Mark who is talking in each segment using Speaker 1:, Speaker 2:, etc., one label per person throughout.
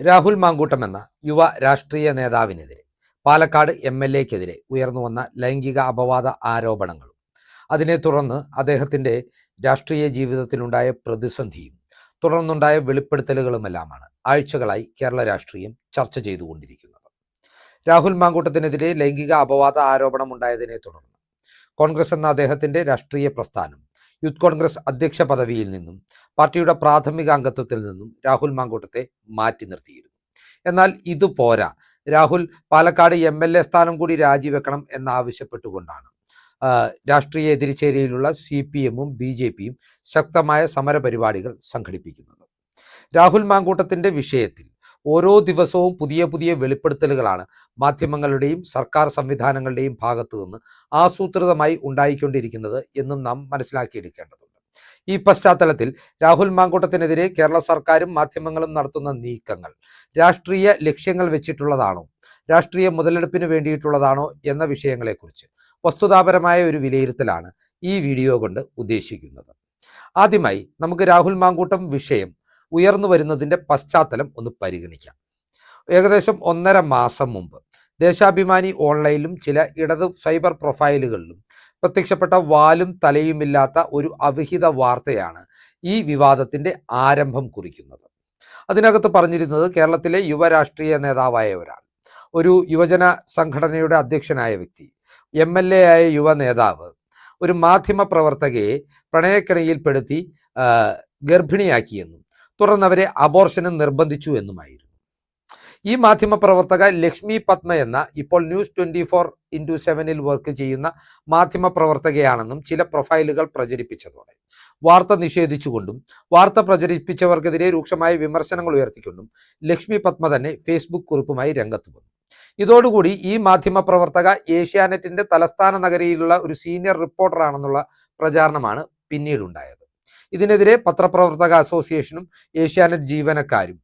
Speaker 1: രാഹുൽ മാങ്കൂട്ടം എന്ന യുവ രാഷ്ട്രീയ നേതാവിനെതിരെ പാലക്കാട് എം എൽ എക്കെതിരെ ഉയർന്നു വന്ന ലൈംഗിക അപവാദ ആരോപണങ്ങളും അതിനെ തുടർന്ന് അദ്ദേഹത്തിന്റെ രാഷ്ട്രീയ ജീവിതത്തിലുണ്ടായ പ്രതിസന്ധിയും തുടർന്നുണ്ടായ വെളിപ്പെടുത്തലുകളുമെല്ലാമാണ് ആഴ്ചകളായി കേരള രാഷ്ട്രീയം ചർച്ച ചെയ്തുകൊണ്ടിരിക്കുന്നത്. രാഹുൽ മാങ്കൂട്ടത്തിനെതിരെ ലൈംഗിക അപവാദ ആരോപണം ഉണ്ടായതിനെ തുടർന്ന് കോൺഗ്രസ് എന്ന അദ്ദേഹത്തിന്റെ രാഷ്ട്രീയ പ്രസ്ഥാനം യൂത്ത് കോൺഗ്രസ് അധ്യക്ഷ പദവിയിൽ നിന്നും പാർട്ടിയുടെ പ്രാഥമിക അംഗത്വത്തിൽ നിന്നും രാഹുൽ മാങ്കൂട്ടത്തെ മാറ്റി നിർത്തിയിരുന്നു. എന്നാൽ ഇത് പോരാ. Rahul Palakkad M L A സ്ഥാനം കൂടി രാജിവെക്കണം എന്നാവശ്യപ്പെട്ടുകൊണ്ടാണ്. രാഷ്ട്രീയ എതിരിച്ചേരിയിലുള്ള സി പി എമ്മും ബി ജെ പിയും ശക്തമായ സമരപരിപാടികൾ സംഘടിപ്പിക്കുന്നത്. രാഹുൽ മാങ്കൂട്ടത്തിന്റെ വിഷയത്തിൽ ഓരോ ദിവസവും പുതിയ പുതിയ വെളിപ്പെടുത്തലുകളാണ് മാധ്യമങ്ങളുടെയും സർക്കാർ സംവിധാനങ്ങളുടെയും ഭാഗത്തു നിന്ന് ആസൂത്രിതമായി ഉണ്ടായിക്കൊണ്ടിരിക്കുന്നത് എന്നും നാം മനസ്സിലാക്കിയെടുക്കേണ്ടതുണ്ട്. ഈ പശ്ചാത്തലത്തിൽ രാഹുൽ മാങ്കൂട്ടത്തിനെതിരെ കേരള സർക്കാരും മാധ്യമങ്ങളും നടത്തുന്ന നീക്കങ്ങൾ രാഷ്ട്രീയ ലക്ഷ്യങ്ങൾ വെച്ചിട്ടുള്ളതാണോ? രാഷ്ട്രീയ മുതലെടുപ്പിന് വേണ്ടിയിട്ടുള്ളതാണോ എന്ന വിഷയങ്ങളെക്കുറിച്ച് വസ്തുതാപരമായ ഒരു വിലയിരുത്തലാണ് ഈ വീഡിയോ കൊണ്ട് ഉദ്ദേശിക്കുന്നത്. ആദ്യമായി നമുക്ക് രാഹുൽ മാങ്കൂട്ടം വിഷയം ഉയർന്നു വരുന്നതിന്റെ പശ്ചാത്തലം ഒന്ന് പരിഗണിക്കാം. ഏകദേശം ഒന്നര മാസം മുമ്പ് ദേശാഭിമാനി ഓൺലൈനിലും ചില ഇടത് സൈബർ പ്രൊഫൈലുകളിലും പ്രത്യക്ഷപ്പെട്ട വാലും തലയുമില്ലാത്ത ഒരു അവിഹിത വാർത്തയാണ് ഈ വിവാദത്തിന്റെ ആരംഭം കുറിക്കുന്നത്. അതിനകത്ത് പറഞ്ഞിരുന്നത് കേരളത്തിലെ യുവരാഷ്ട്രീയ നേതാവായ ഒരാൾ ഒരു യുവജന സംഘടനയുടെ അധ്യക്ഷനായ വ്യക്തി എം എൽ എ ആയ യുവ നേതാവ് ഒരു മാധ്യമ പ്രവർത്തകയെ പ്രണയക്കിണയിൽപ്പെടുത്തി ഗർഭിണിയാക്കിയെന്നും തുടർന്ന് അവരെ അബോർഷന് നിർബന്ധിച്ചു എന്നുമായിരുന്നു. ഈ മാധ്യമ പ്രവർത്തക ലക്ഷ്മി പത്മ എന്ന ഇപ്പോൾ ന്യൂസ് ട്വന്റി ഫോർ ഇന്റു സെവനിൽ വർക്ക് ചെയ്യുന്ന മാധ്യമ പ്രവർത്തകയാണെന്നും ചില പ്രൊഫൈലുകൾ പ്രചരിപ്പിച്ചതോടെ. വാർത്ത നിഷേധിച്ചുകൊണ്ടും വാർത്ത പ്രചരിപ്പിച്ചവർക്കെതിരെ രൂക്ഷമായ വിമർശനങ്ങൾ ഉയർത്തിക്കൊണ്ടും ലക്ഷ്മി പത്മ തന്നെ ഫേസ്ബുക്ക് കുറിപ്പുമായി രംഗത്ത് വന്നു. ഇതോടുകൂടി ഈ മാധ്യമ പ്രവർത്തക ഏഷ്യാനെറ്റിന്റെ തലസ്ഥാന നഗരിയിലുള്ള ഒരു സീനിയർ റിപ്പോർട്ടറാണെന്നുള്ള പ്രചാരണമാണ് പിന്നീടുണ്ടായത്. ഇതിനെതിരെ പത്രപ്രവർത്തക അസോസിയേഷനും ഏഷ്യാനെറ്റ് ജീവനക്കാരും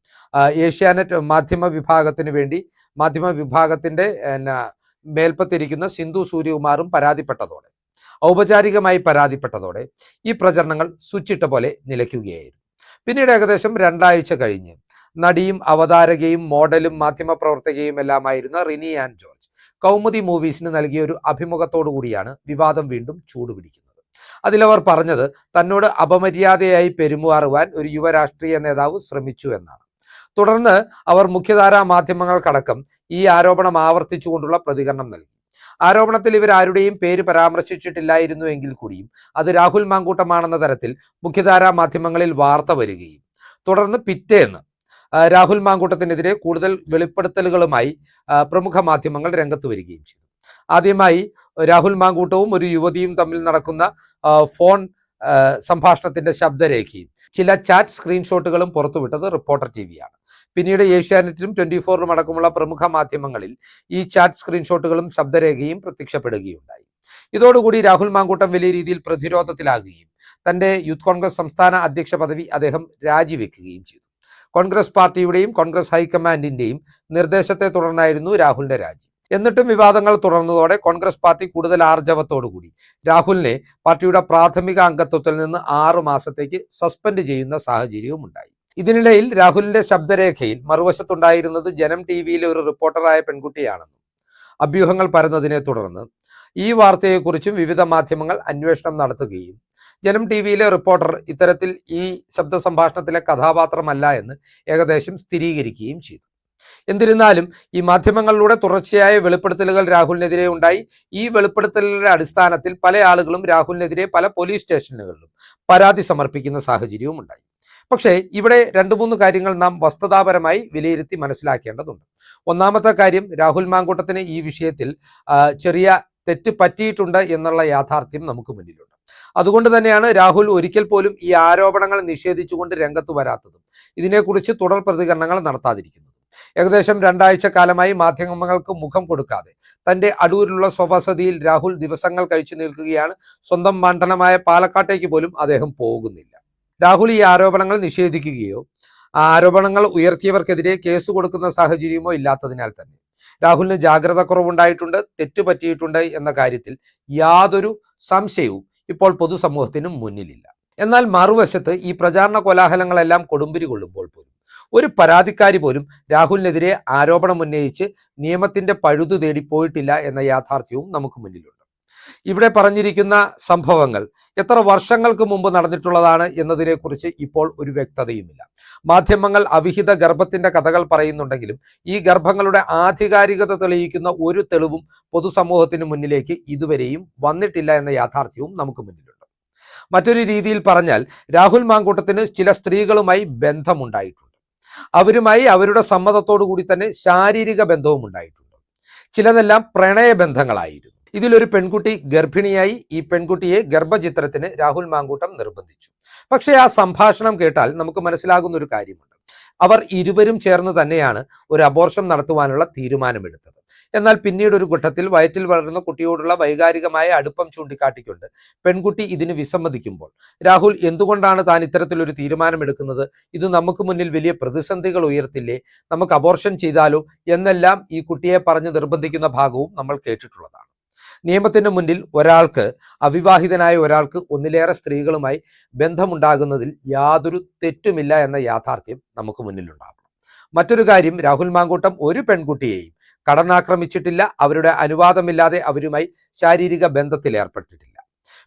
Speaker 1: ഏഷ്യാനെറ്റ് മാധ്യമ വിഭാഗത്തിന് വേണ്ടി മാധ്യമ വിഭാഗത്തിന്റെ എന്നാ, മേൽപ്പത്തിരിക്കുന്ന സിന്ധു സൂര്യകുമാറും പരാതിപ്പെട്ടതോടെ ഔപചാരികമായി പരാതിപ്പെട്ടതോടെ ഈ പ്രചരണങ്ങൾ സ്വിച്ചിട്ട പോലെ നിലയ്ക്കുകയായിരുന്നു. പിന്നീട് ഏകദേശം രണ്ടാഴ്ച കഴിഞ്ഞ് നടിയും അവതാരകയും മോഡലും മാധ്യമ പ്രവർത്തകയും എല്ലാമായിരുന്ന റിനി ആൻഡ് ജോർജ് കൗമുദി മൂവീസിന് നൽകിയ ഒരു അഭിമുഖത്തോടു കൂടിയാണ് വിവാദം വീണ്ടും ചൂടുപിടിക്കുന്നത്. അതിലവർ പറഞ്ഞത് തന്നോട് അപമര്യാദയായി പെരുമാറുവാൻ ഒരു യുവരാഷ്ട്രീയ നേതാവ് ശ്രമിച്ചു എന്നാണ്. തുടർന്ന് അവർ മുഖ്യധാരാ മാധ്യമങ്ങൾക്കടക്കം ഈ ആരോപണം ആവർത്തിച്ചുകൊണ്ടുള്ള പ്രതികരണം നൽകി. ആരോപണത്തിൽ ഇവർ ആരുടെയും പേര് പരാമർശിച്ചിട്ടില്ലായിരുന്നു എങ്കിൽ കൂടിയും അത് രാഹുൽ മാങ്കൂട്ടമാണെന്ന തരത്തിൽ മുഖ്യധാരാ മാധ്യമങ്ങളിൽ വാർത്ത വരികയും. തുടർന്ന് പിറ്റേന്ന് രാഹുൽ മാങ്കൂട്ടത്തിനെതിരെ കൂടുതൽ വെളിപ്പെടുത്തലുകളുമായി പ്രമുഖ മാധ്യമങ്ങൾ രംഗത്ത് വരികയും ചെയ്തു. ആദ്യമായി രാഹുൽ മാങ്കൂട്ടവും ഒരു യുവതിയും തമ്മിൽ നടക്കുന്ന ഫോൺ സംഭാഷണത്തിന്റെ ശബ്ദരേഖയും. ചില ചാറ്റ് സ്ക്രീൻഷോട്ടുകളും പുറത്തുവിട്ടത് റിപ്പോർട്ടർ ടി വിയാണ് പിന്നീട് ഏഷ്യാനെറ്റിലും ട്വന്റി ഫോറിലും അടക്കമുള്ള പ്രമുഖ മാധ്യമങ്ങളിൽ ഈ ചാറ്റ് സ്ക്രീൻഷോട്ടുകളും ശബ്ദരേഖയും പ്രത്യക്ഷപ്പെടുകയുണ്ടായി. ഇതോടുകൂടി രാഹുൽ മാങ്കൂട്ടം വലിയ രീതിയിൽ പ്രതിരോധത്തിലാകുകയും തന്റെ യൂത്ത് കോൺഗ്രസ് സംസ്ഥാന അധ്യക്ഷ പദവി അദ്ദേഹം രാജിവെക്കുകയും ചെയ്തു. കോൺഗ്രസ് പാർട്ടിയുടെയും കോൺഗ്രസ് ഹൈക്കമാൻഡിന്റെയും നിർദ്ദേശത്തെ തുടർന്നായിരുന്നു രാഹുലിന്റെ രാജി. എന്നിട്ടും വിവാദങ്ങൾ തുടർന്നതോടെ കോൺഗ്രസ് പാർട്ടി കൂടുതൽ ആർജവത്തോടുകൂടി രാഹുലിനെ പാർട്ടിയുടെ പ്രാഥമിക അംഗത്വത്തിൽ നിന്ന് ആറു മാസത്തേക്ക് സസ്പെൻഡ് ചെയ്യുന്ന സാഹചര്യവും ഉണ്ടായി ഇതിനിടയിൽ രാഹുലിന്റെ ശബ്ദരേഖയിൽ മറുവശത്തുണ്ടായിരുന്നത് ജനം ടി വിയിലെ ഒരു റിപ്പോർട്ടറായ പെൺകുട്ടിയാണെന്നും അഭ്യൂഹങ്ങൾ പരന്നതിനെ തുടർന്ന് ഈ വാർത്തയെക്കുറിച്ചും വിവിധ മാധ്യമങ്ങൾ അന്വേഷണം നടത്തുകയും ജനം ടി വിയിലെ റിപ്പോർട്ടർ ഇത്തരത്തിൽ ഈ ശബ്ദ സംഭാഷണത്തിലെ കഥാപാത്രമല്ല എന്ന് ഏകദേശം സ്ഥിരീകരിക്കുകയും ചെയ്തു. എന്നിരുന്നാലും ഈ മാധ്യമങ്ങളിലൂടെ തുടർച്ചയായ വെളിപ്പെടുത്തലുകൾ രാഹുലിനെതിരെ ഉണ്ടായി. ഈ വെളിപ്പെടുത്തലുകളുടെ അടിസ്ഥാനത്തിൽ പല ആളുകളും രാഹുലിനെതിരെ പല പോലീസ് സ്റ്റേഷനുകളിലും പരാതി സമർപ്പിക്കുന്ന സാഹചര്യവും ഉണ്ടായി. പക്ഷേ ഇവിടെ രണ്ട് മൂന്ന് കാര്യങ്ങൾ നാം വസ്തുതാപരമായി വിലയിരുത്തി മനസ്സിലാക്കേണ്ടതുണ്ട്. ഒന്നാമത്തെ കാര്യം രാഹുൽ മാങ്കൂട്ടത്തിന് ഈ വിഷയത്തിൽ ചെറിയ തെറ്റ് പറ്റിയിട്ടുണ്ട് എന്നുള്ള യാഥാർത്ഥ്യം നമുക്ക് മുന്നിലുണ്ട്. അതുകൊണ്ട് തന്നെയാണ് രാഹുൽ ഒരിക്കൽ പോലും ഈ ആരോപണങ്ങൾ നിഷേധിച്ചുകൊണ്ട് രംഗത്ത് വരാത്തതും. ഇതിനെക്കുറിച്ച് തുടർ പ്രതികരണങ്ങൾ നടത്താതിരിക്കുന്നതും. ഏകദേശം രണ്ടാഴ്ച കാലമായി മാധ്യമങ്ങൾക്ക് മുഖം കൊടുക്കാതെ തന്റെ അടൂരിലുള്ള സ്വവസതിയിൽ രാഹുൽ ദിവസങ്ങൾ കഴിച്ചു നിൽക്കുകയാണ്. സ്വന്തം മണ്ഡലമായ പാലക്കാട്ടേക്ക് പോലും അദ്ദേഹം പോകുന്നില്ല. രാഹുൽ ഈ ആരോപണങ്ങൾ നിഷേധിക്കുകയോ ആരോപണങ്ങൾ ഉയർത്തിയവർക്കെതിരെ കേസ് കൊടുക്കുന്ന സാഹചര്യമോ ഇല്ലാത്തതിനാൽ തന്നെ. രാഹുലിന് ജാഗ്രത കുറവുണ്ടായിട്ടുണ്ട് തെറ്റുപറ്റിയിട്ടുണ്ട് എന്ന കാര്യത്തിൽ യാതൊരു സംശയവും ഇപ്പോൾ പൊതുസമൂഹത്തിനും മുന്നിലില്ല. എന്നാൽ മറുവശത്ത് ഈ പ്രചാരണ കോലാഹലങ്ങളെല്ലാം കൊടുമ്പിരി കൊള്ളുമ്പോൾ പോലും ഒരു പരാതിക്കാരി പോലും രാഹുലിനെതിരെ ആരോപണം ഉന്നയിച്ച് നിയമത്തിന്റെ പഴുതു തേടി പോയിട്ടില്ല എന്ന യാഥാർത്ഥ്യവും നമുക്ക് മുന്നിലുണ്ട്. ഇവിടെ പറഞ്ഞിരിക്കുന്ന സംഭവങ്ങൾ എത്ര വർഷങ്ങൾക്ക് മുമ്പ് നടന്നിട്ടുള്ളതാണ് എന്നതിനെക്കുറിച്ച് ഇപ്പോൾ ഒരു വ്യക്തതയുമില്ല. മാധ്യമങ്ങൾ അവിഹിത ഗർഭത്തിന്റെ കഥകൾ പറയുന്നുണ്ടെങ്കിലും ഈ ഗർഭങ്ങളുടെ ആധികാരികത തെളിയിക്കുന്ന ഒരു തെളിവും പൊതുസമൂഹത്തിന് മുന്നിലേക്ക് ഇതുവരെയും വന്നിട്ടില്ല എന്ന യാഥാർത്ഥ്യവും നമുക്ക് മുന്നിലുണ്ട്. മറ്റൊരു രീതിയിൽ പറഞ്ഞാൽ രാഹുൽ മാങ്കൂട്ടത്തിന് ചില സ്ത്രീകളുമായി ബന്ധമുണ്ടായിട്ടുണ്ട്. അവരുമായി അവരുടെ സമ്മതത്തോടു കൂടി തന്നെ ശാരീരിക ബന്ധവും ഉണ്ടായിട്ടുണ്ട്. ചിലതെല്ലാം പ്രണയബന്ധങ്ങളായിരുന്നു ഇതിലൊരു പെൺകുട്ടി ഗർഭിണിയായി ഈ പെൺകുട്ടിയെ ഗർഭചിത്രത്തിന് രാഹുൽ മാങ്കൂട്ടം നിർബന്ധിച്ചു. പക്ഷേ ആ സംഭാഷണം കേട്ടാൽ നമുക്ക് മനസ്സിലാകുന്ന ഒരു കാര്യമുണ്ട്. അവർ ഇരുവരും ചേർന്ന് തന്നെയാണ് ഒരു അബോർഷൻ നടത്തുവാനുള്ള തീരുമാനമെടുത്തത്. എന്നാൽ പിന്നീട് ഒരു ഘട്ടത്തിൽ വയറ്റിൽ വളർന്ന കുട്ടിയോടുള്ള വൈകാരികമായ അടുപ്പം ചൂണ്ടിക്കാട്ടിക്കൊണ്ട് പെൺകുട്ടി ഇതിന് വിസമ്മതിക്കുമ്പോൾ രാഹുൽ എന്തുകൊണ്ടാണ് താൻ ഇത്തരത്തിലൊരു തീരുമാനമെടുക്കുന്നത്? ഇത് നമുക്ക് മുന്നിൽ വലിയ പ്രതിസന്ധികൾ ഉയർത്തില്ലേ? നമുക്ക് അബോർഷൻ ചെയ്താലോ? എന്നെല്ലാം ഈ കുട്ടിയെ പറഞ്ഞ് നിർബന്ധിക്കുന്ന ഭാഗവും നമ്മൾ കേട്ടിട്ടുള്ളതാണ്. നിയമത്തിന് മുന്നിൽ ഒരാൾക്ക് അവിവാഹിതനായ ഒരാൾക്ക് ഒന്നിലേറെ സ്ത്രീകളുമായി ബന്ധമുണ്ടാകുന്നതിൽ യാതൊരു തെറ്റുമില്ല എന്ന യാഥാർത്ഥ്യം നമുക്ക് മുന്നിലുണ്ടാകും മറ്റൊരു കാര്യം രാഹുൽ മാങ്കൂട്ടം ഒരു പെൺകുട്ടിയെയും കടന്നാക്രമിച്ചിട്ടില്ല. അവരുടെ അനുവാദമില്ലാതെ അവരുമായി ശാരീരിക ബന്ധത്തിൽ ഏർപ്പെട്ടിട്ടില്ല.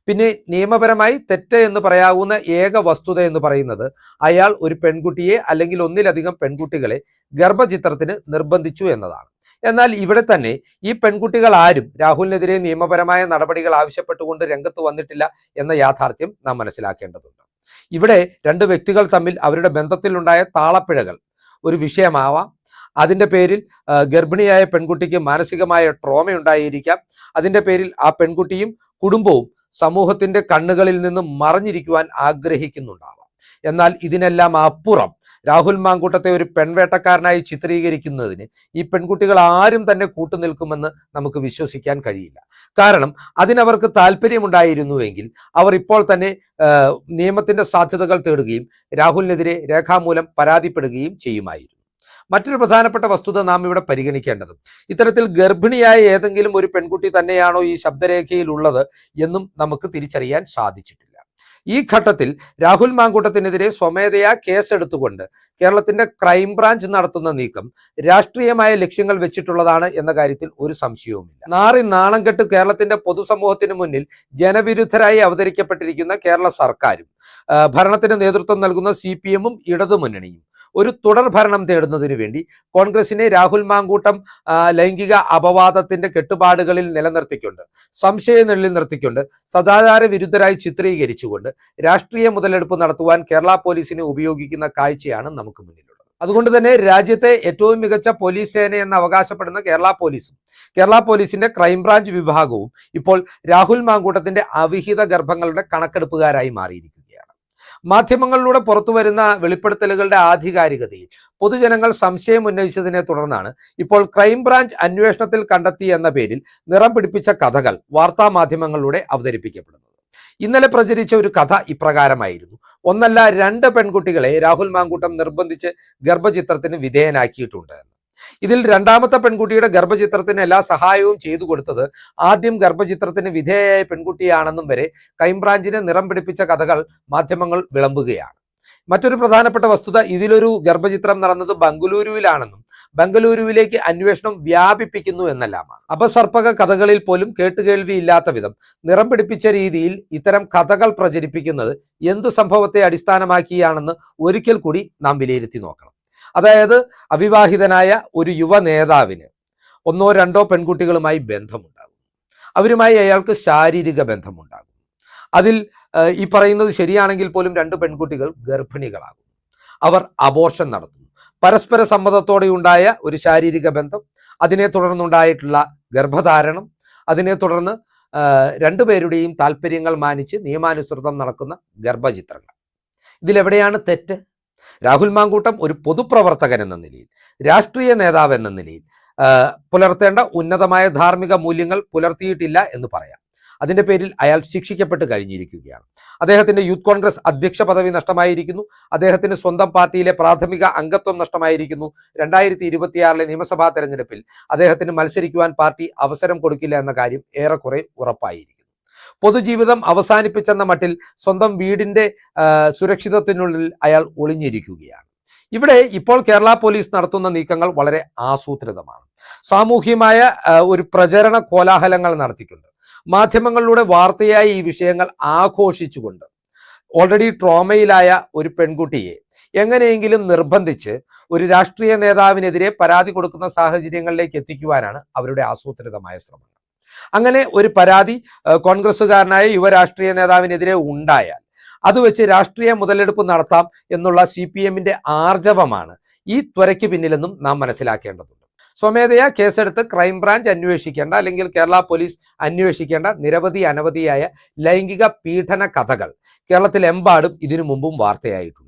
Speaker 1: പിന്നെ നിയമപരമായി തെറ്റ് എന്ന് പറയാവുന്ന ഏക വസ്തുത എന്ന് പറയുന്നത് അയാൾ ഒരു പെൺകുട്ടിയെ അല്ലെങ്കിൽ ഒന്നിലധികം പെൺകുട്ടികളെ ഗർഭചിത്രത്തിന് നിർബന്ധിച്ചു എന്നതാണ്. എന്നാൽ ഇവിടെ തന്നെ ഈ പെൺകുട്ടികൾ ആരും രാഹുലിനെതിരെ നിയമപരമായ നടപടികൾ ആവശ്യപ്പെട്ടുകൊണ്ട് രംഗത്ത് വന്നിട്ടില്ല എന്ന യാഥാർത്ഥ്യം നാം മനസ്സിലാക്കേണ്ടതുണ്ട്. ഇവിടെ രണ്ട് വ്യക്തികൾ തമ്മിൽ അവരുടെ ബന്ധത്തിലുണ്ടായ താളപ്പിഴകൾ ഒരു വിഷയമാവാം. അതിന്റെ പേരിൽ ഗർഭിണിയായ പെൺകുട്ടിക്ക് മാനസികമായ ട്രോമ ഉണ്ടായിരിക്കാം അതിന്റെ പേരിൽ ആ പെൺകുട്ടിയും കുടുംബവും സമൂഹത്തിന്റെ കണ്ണുകളിൽ നിന്ന് മറഞ്ഞിരിക്കുവാൻ ആഗ്രഹിക്കുന്നുണ്ടാവാം. എന്നാൽ ഇതിനെല്ലാം അപ്പുറം രാഹുൽ മാങ്കൂട്ടത്തെ ഒരു പെൺവേട്ടക്കാരനായി ചിത്രീകരിക്കുന്നതിന് ഈ പെൺകുട്ടികൾ ആരും തന്നെ കൂട്ടുനിൽക്കുമെന്ന് നമുക്ക് വിശ്വസിക്കാൻ കഴിയില്ല. കാരണം അതിനവർക്ക് താല്പര്യമുണ്ടായിരുന്നുവെങ്കിൽ അവർ ഇപ്പോൾ തന്നെ നിയമത്തിന്റെ സാധ്യതകൾ തേടുകയും രാഹുലിനെതിരെ രേഖാമൂലം പരാതിപ്പെടുകയും ചെയ്യുമായിരുന്നു. മറ്റൊരു പ്രധാനപ്പെട്ട വസ്തുത നാം ഇവിടെ പരിഗണിക്കേണ്ടത്. ഇത്തരത്തിൽ ഗർഭിണിയായ ഏതെങ്കിലും ഒരു പെൺകുട്ടി തന്നെയാണോ ഈ ശബ്ദരേഖയിൽ ഉള്ളത് എന്നും നമുക്ക് തിരിച്ചറിയാൻ സാധിച്ചിട്ടില്ല. ഈ ഘട്ടത്തിൽ രാഹുൽ മാങ്കൂട്ടത്തിനെതിരെ സ്വമേധയാ കേസെടുത്തുകൊണ്ട് കേരളത്തിന്റെ ക്രൈംബ്രാഞ്ച് നടത്തുന്ന നീക്കം രാഷ്ട്രീയമായ ലക്ഷ്യങ്ങൾ വെച്ചിട്ടുള്ളതാണ് എന്ന കാര്യത്തിൽ ഒരു സംശയവുമില്ല. നാറി നാണം കെട്ട് കേരളത്തിന്റെ പൊതുസമൂഹത്തിന് മുന്നിൽ ജനവിരുദ്ധരായി അവതരിക്കപ്പെട്ടിരിക്കുന്ന കേരള സർക്കാരും ഭരണത്തിന് നേതൃത്വം നൽകുന്ന സി പി എമ്മും ഇടതുമുന്നണിയും ഒരു തുടർ ഭരണം തേടുന്നതിന് വേണ്ടി കോൺഗ്രസിനെ രാഹുൽ മാങ്കൂട്ടം ലൈംഗിക അപവാദത്തിന്റെ കെട്ടുപാടുകളിൽ നിലനിർത്തിക്കൊണ്ട് സംശയ നിലനിർത്തിക്കൊണ്ട് സദാചാര വിരുദ്ധരായി ചിത്രീകരിച്ചുകൊണ്ട് രാഷ്ട്രീയ മുതലെടുപ്പ് നടത്തുവാൻ കേരള പോലീസിനെ ഉപയോഗിക്കുന്ന കാഴ്ചയാണ് നമുക്ക് മുന്നിലുള്ളത്. അതുകൊണ്ട് തന്നെ രാജ്യത്തെ ഏറ്റവും മികച്ച പോലീസ് സേന എന്ന് അവകാശപ്പെടുന്ന കേരള പോലീസും കേരള പോലീസിന്റെ ക്രൈംബ്രാഞ്ച് വിഭാഗവും ഇപ്പോൾ രാഹുൽ മാങ്കൂട്ടത്തിന്റെ അവിഹിത ഗർഭങ്ങളുടെ കണക്കെടുപ്പുകാരായി മാറിയിരിക്കുകയാണ് മാധ്യമങ്ങളിലൂടെ പുറത്തു വരുന്ന വെളിപ്പെടുത്തലുകളുടെ ആധികാരികതയിൽ പൊതുജനങ്ങൾ സംശയം ഉന്നയിച്ചതിനെ തുടർന്നാണ് ഇപ്പോൾ ക്രൈംബ്രാഞ്ച് അന്വേഷണത്തിൽ കണ്ടെത്തി എന്ന പേരിൽ നിറം പിടിപ്പിച്ച കഥകൾ വാർത്താ മാധ്യമങ്ങളിലൂടെ അവതരിപ്പിക്കപ്പെടുന്നത്. ഇന്നലെ പ്രചരിച്ച ഒരു കഥ ഇപ്രകാരമായിരുന്നു. ഒന്നല്ല രണ്ട് പെൺകുട്ടികളെ രാഹുൽ മാങ്കൂട്ടം നിർബന്ധിച്ച് ഗർഭചിത്രത്തിന് വിധേയനാക്കിയിട്ടുണ്ട് ഇതിൽ രണ്ടാമത്തെ പെൺകുട്ടിയുടെ ഗർഭചിത്രത്തിന് എല്ലാ സഹായവും ചെയ്തു കൊടുത്തത് ആദ്യം ഗർഭചിത്രത്തിന് വിധേയയായ പെൺകുട്ടിയാണെന്നും വരെ ക്രൈംബ്രാഞ്ചിനെ നിറം പിടിപ്പിച്ച കഥകൾ മാധ്യമങ്ങൾ വിളമ്പുകയാണ്. മറ്റൊരു പ്രധാനപ്പെട്ട വസ്തുത ഇതിലൊരു ഗർഭചിത്രം നടന്നത് ബംഗളൂരുവിലാണെന്നും ബംഗളൂരുവിലേക്ക് അന്വേഷണം വ്യാപിപ്പിക്കുന്നു എന്നെല്ലാമാണ്. അപസർപ്പക കഥകളിൽ പോലും കേട്ടുകേൾവിയില്ലാത്ത വിധം നിറം പിടിപ്പിച്ച രീതിയിൽ ഇത്തരം കഥകൾ പ്രചരിപ്പിക്കുന്നത് എന്തു സംഭവത്തെ അടിസ്ഥാനമാക്കിയാണെന്ന് ഒരിക്കൽ കൂടി നാം വിലയിരുത്തി നോക്കണം. അതായത് അവിവാഹിതനായ ഒരു യുവ നേതാവിന് ഒന്നോ രണ്ടോ പെൺകുട്ടികളുമായി ബന്ധമുണ്ടാകും. അവരുമായി അയാൾക്ക് ശാരീരിക ബന്ധമുണ്ടാകും. അതിൽ ഈ പറയുന്നത് ശരിയാണെങ്കിൽ പോലും രണ്ട് പെൺകുട്ടികൾ ഗർഭിണികളാകും. അവർ അബോർഷൻ നടത്തും പരസ്പര സമ്മതത്തോടെ ഉണ്ടായ ഒരു ശാരീരിക ബന്ധം അതിനെ തുടർന്നുണ്ടായിട്ടുള്ള ഗർഭധാരണം അതിനെ തുടർന്ന് രണ്ടുപേരുടെയും താല്പര്യങ്ങൾ മാനിച്ച് നിയമാനുസൃതം നടക്കുന്ന ഗർഭചിത്രങ്ങൾ. ഇതിലെവിടെയാണ് തെറ്റ്? രാഹുൽ മാങ്കൂട്ടം ഒരു പൊതുപ്രവർത്തകൻ എന്ന നിലയിൽ രാഷ്ട്രീയ നേതാവ് എന്ന നിലയിൽ പുലർത്തേണ്ട ഉന്നതമായ ധാർമ്മിക മൂല്യങ്ങൾ പുലർത്തിയിട്ടില്ല എന്ന് പറയാം. അതിന്റെ പേരിൽ അയാൾ ശിക്ഷിക്കപ്പെട്ട് കഴിഞ്ഞിരിക്കുകയാണ്. അദ്ദേഹത്തിന്റെ യൂത്ത് കോൺഗ്രസ് അധ്യക്ഷ പദവി നഷ്ടമായിരിക്കുന്നു. അദ്ദേഹത്തിന് സ്വന്തം പാർട്ടിയിലെ പ്രാഥമിക അംഗത്വം നഷ്ടമായിരിക്കുന്നു. രണ്ടായിരത്തി ഇരുപത്തിയാറിലെ നിയമസഭാ തെരഞ്ഞെടുപ്പിൽ അദ്ദേഹത്തിന് മത്സരിക്കുവാൻ പാർട്ടി അവസരം കൊടുക്കില്ല എന്ന കാര്യം ഏറെക്കുറെ ഉറപ്പായിരിക്കുന്നു. പൊതുജീവിതം അവസാനിപ്പിച്ചെന്ന മട്ടിൽ സ്വന്തം വീടിന്റെ സുരക്ഷിതത്വത്തിനുള്ളിൽ അയാൾ ഒളിഞ്ഞിരിക്കുകയാണ്. ഇവിടെ ഇപ്പോൾ കേരള പോലീസ് നടത്തുന്ന നീക്കങ്ങൾ വളരെ ആസൂത്രിതമാണ്. സാമൂഹ്യമായ ഒരു പ്രചരണ കോലാഹലങ്ങൾ നടത്തിക്കൊണ്ട് മാധ്യമങ്ങളിലൂടെ വാർത്തയായി ഈ വിഷയങ്ങൾ ആഘോഷിച്ചുകൊണ്ട് ഓൾറെഡി ട്രോമയിലായ ഒരു പെൺകുട്ടിയെ എങ്ങനെയെങ്കിലും നിർബന്ധിച്ച് ഒരു രാഷ്ട്രീയ നേതാവിനെതിരെ പരാതി കൊടുക്കുന്ന സാഹചര്യങ്ങളിലേക്ക് എത്തിക്കുവാനാണ് അവരുടെ ആസൂത്രിതമായ ശ്രമങ്ങൾ അങ്ങനെ ഒരു പരാതി കോൺഗ്രസുകാരനായ കോൺഗ്രസ്സുകാരനായ യുവ രാഷ്ട്രീയ നേതാവിനെതിരെ ഉണ്ടായാൽ അത് വെച്ച് രാഷ്ട്രീയ മുതലെടുപ്പ് നടത്താം എന്നുള്ള സി പി എമ്മിന്റെ ആർജവമാണ് ഈ ത്വരയ്ക്ക് പിന്നിലെന്നും നാം മനസ്സിലാക്കേണ്ടതുണ്ട്. സ്വമേധയാ കേസെടുത്ത് ക്രൈംബ്രാഞ്ച് അന്വേഷിക്കേണ്ട അല്ലെങ്കിൽ കേരള പോലീസ് അന്വേഷിക്കേണ്ട നിരവധി അനവധിയായ ലൈംഗിക പീഡന കഥകൾ കേരളത്തിലെമ്പാടും ഇതിനു മുമ്പും വാർത്തയായിട്ടുണ്ട്.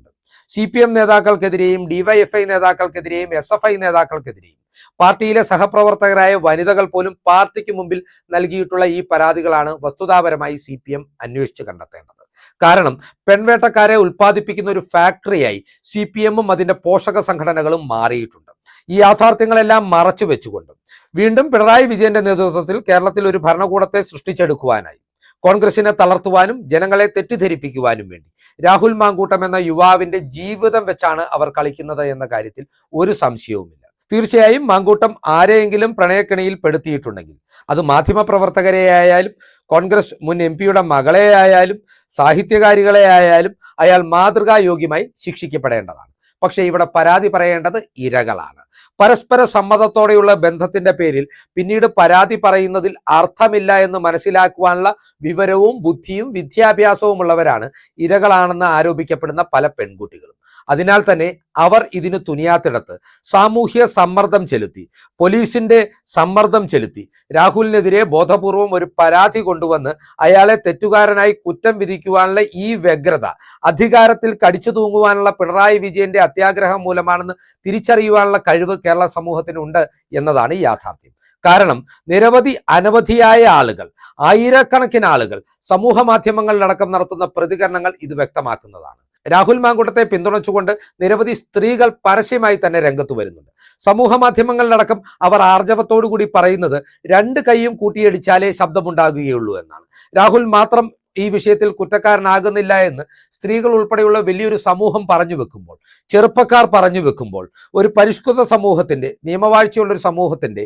Speaker 1: സി പി എം നേതാക്കൾക്കെതിരെയും ഡിവൈഎഫ്ഐ നേതാക്കൾക്കെതിരെയും എസ് എഫ് ഐ നേതാക്കൾക്കെതിരെയും പാർട്ടിയിലെ സഹപ്രവർത്തകരായ വനിതകൾ പോലും പാർട്ടിക്ക് മുമ്പിൽ നൽകിയിട്ടുള്ള ഈ പരാതികളാണ് വസ്തുതാപരമായി സി പി എം അന്വേഷിച്ച് കണ്ടെത്തേണ്ടത്. കാരണം പെൺവേട്ടക്കാരെ ഉൽപ്പാദിപ്പിക്കുന്ന ഒരു ഫാക്ടറിയായി സി പി എമ്മും അതിന്റെ പോഷക സംഘടനകളും മാറിയിട്ടുണ്ട്. ഈ യാഥാർത്ഥ്യങ്ങളെല്ലാം മറച്ചു വെച്ചുകൊണ്ട് വീണ്ടും പിണറായി വിജയന്റെ നേതൃത്വത്തിൽ കേരളത്തിൽ ഒരു ഭരണകൂടത്തെ സൃഷ്ടിച്ചെടുക്കുവാനായി കോൺഗ്രസിനെ തളർത്തുവാനും ജനങ്ങളെ തെറ്റിദ്ധരിപ്പിക്കുവാനും വേണ്ടി. രാഹുൽ മാങ്കൂട്ടം എന്ന യുവാവിന്റെ ജീവിതം വെച്ചാണ് അവർ കളിക്കുന്നത് എന്ന കാര്യത്തിൽ ഒരു സംശയവുമില്ല. തീർച്ചയായും മാങ്കൂട്ടം ആരെയെങ്കിലും പ്രണയക്കിണിയിൽ പെടുത്തിയിട്ടുണ്ടെങ്കിൽ അത് മാധ്യമപ്രവർത്തകരെ ആയാലും കോൺഗ്രസ് മുൻ എം പിയുടെ മകളെ ആയാലും സാഹിത്യകാരികളെ ആയാലും അയാൾ മാതൃകായോഗ്യമായി ശിക്ഷിക്കപ്പെടേണ്ടതാണ്. പക്ഷേ ഇവിടെ പരാതി പറയേണ്ടത് ഇരകളാണ്. പരസ്പര സമ്മതത്തോടെയുള്ള ബന്ധത്തിന്റെ പേരിൽ പിന്നീട് പരാതി പറയുന്നതിൽ അർത്ഥമില്ല എന്ന് മനസ്സിലാക്കുവാനുള്ള വിവരവും ബുദ്ധിയും വിദ്യാഭ്യാസവും ഉള്ളവരാണ് ഇരകളാണെന്ന് ആരോപിക്കപ്പെടുന്ന പല പെൺകുട്ടികളും. അതിനാൽ തന്നെ അവർ ഇതിന് തുനിയാത്തിടത്ത് സാമൂഹ്യ സമ്മർദ്ദം ചെലുത്തി പോലീസിന്റെ സമ്മർദ്ദം ചെലുത്തി. രാഹുലിനെതിരെ ബോധപൂർവം ഒരു പരാതി കൊണ്ടുവന്ന് അയാളെ തെറ്റുകാരനായി കുറ്റം വിധിക്കുവാനുള്ള ഈ വ്യഗ്രത അധികാരത്തിൽ കടിച്ചു തൂങ്ങുവാനുള്ള പിണറായി വിജയന്റെ അത്യാഗ്രഹം മൂലമാണെന്ന് തിരിച്ചറിയുവാനുള്ള കഴിവ് കേരള സമൂഹത്തിനുണ്ട് എന്നതാണ് യാഥാർത്ഥ്യം. കാരണം നിരവധി അനവധിയായ ആളുകൾ ആയിരക്കണക്കിന് ആളുകൾ സമൂഹ മാധ്യമങ്ങളിലടക്കം നടത്തുന്ന പ്രതികരണങ്ങൾ ഇത് വ്യക്തമാക്കുന്നതാണ്. രാഹുൽ മാങ്കൂട്ടത്തെ പിന്തുണച്ചുകൊണ്ട് നിരവധി സ്ത്രീകൾ പരസ്യമായി തന്നെ രംഗത്ത് വരുന്നുണ്ട്. സമൂഹ മാധ്യമങ്ങളിലടക്കം അവർ ആർജവത്തോടു കൂടി പറയുന്നത് രണ്ട് കൈയും കൂട്ടിയടിച്ചാലേ ശബ്ദമുണ്ടാകുകയുള്ളൂ എന്നാണ്. രാഹുൽ മാത്രം ഈ വിഷയത്തിൽ കുറ്റക്കാരനാകുന്നില്ല എന്ന് സ്ത്രീകൾ ഉൾപ്പെടെയുള്ള വലിയൊരു സമൂഹം പറഞ്ഞു വെക്കുമ്പോൾ ചെറുപ്പക്കാർ പറഞ്ഞു വെക്കുമ്പോൾ ഒരു പരിഷ്കൃത സമൂഹത്തിന്റെ നിയമവാഴ്ചയുള്ള ഒരു സമൂഹത്തിന്റെ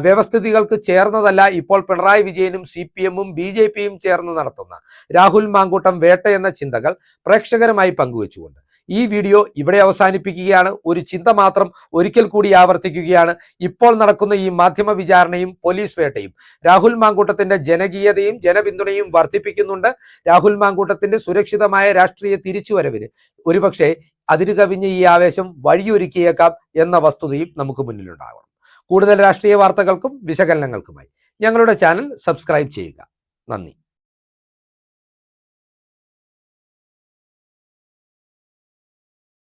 Speaker 1: വ്യവസ്ഥിതികൾക്ക് ചേർന്നതല്ല ഇപ്പോൾ പിണറായി വിജയനും സി പി എമ്മും ബി ജെ പിയും ചേർന്ന് നടത്തുന്ന രാഹുൽ മാങ്കൂട്ടം വേട്ട എന്ന ചിന്തകൾ പ്രേക്ഷകരുമായി പങ്കുവെച്ചുകൊണ്ട് ഈ വീഡിയോ ഇവിടെ അവസാനിപ്പിക്കുകയാണ്. ഒരു ചിന്ത മാത്രം ഒരിക്കൽ കൂടി ആവർത്തിക്കുകയാണ്. ഇപ്പോൾ നടക്കുന്ന ഈ മാധ്യമ വിചാരണയും പോലീസ് വേട്ടയും രാഹുൽ മാങ്കൂട്ടത്തിന്റെ ജനകീയതയും ജനപിന്തുണയും വർദ്ധിപ്പിക്കുന്നുണ്ട്. രാഹുൽ മാങ്കൂട്ടത്തിന്റെ സുരക്ഷിതമായ രാഷ്ട്രീയ തിരിച്ചുവരവിന് ഒരുപക്ഷെ അതിരു കവിഞ്ഞ ഈ ആവേശം വഴിയൊരുക്കിയേക്കാം എന്ന വസ്തുതയും നമുക്ക് മുന്നിലുണ്ടാകണം. കൂടുതൽ രാഷ്ട്രീയ വാർത്തകൾക്കും വിശകലനങ്ങൾക്കുമായി ഞങ്ങളുടെ ചാനൽ സബ്സ്ക്രൈബ് ചെയ്യുക. നന്ദി.